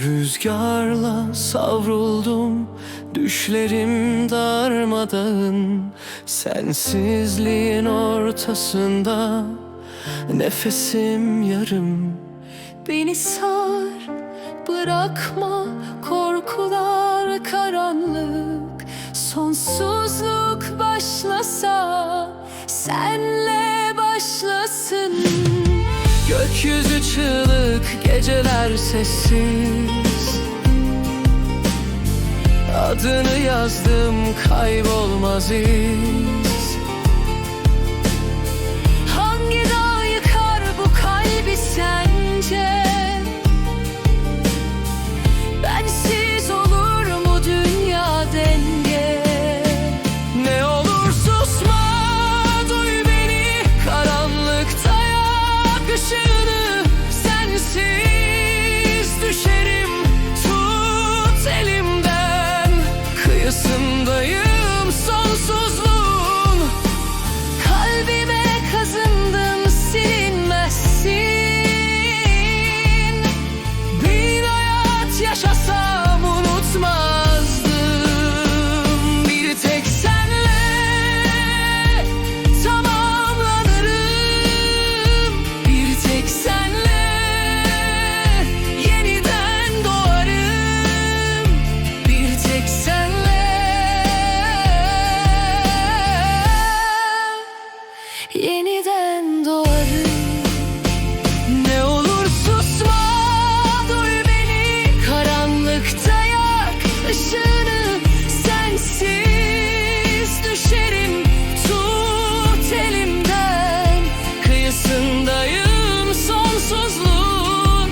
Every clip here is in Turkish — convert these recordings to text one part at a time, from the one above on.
Rüzgarla savruldum Düşlerim darmadağın. Sensizliğin ortasında Nefesim yarım. Beni sar, bırakma korkular karanlık. Sonsuzluk başlasa senle başlasın. Gökyüzü çığlık, geceler sessiz. Adını yazdım kaybolmaz iz Yeniden doğarım Ne olur susma duy beni. Karanlıkta yak ışığını Sensiz düşerim. Tut elimden Kıyısındayım sonsuzluğun.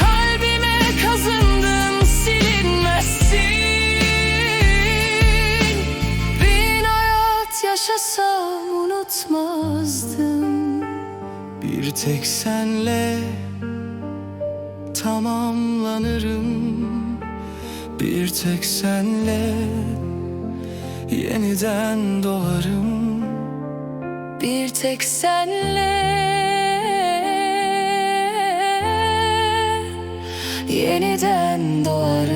Kalbime kazındın silinmezsin. Bin hayat yaşasam unutmazdım. Bir tek senle tamamlanırım. Bir tek senle yeniden doğarım. Bir tek senle Yeniden doğarım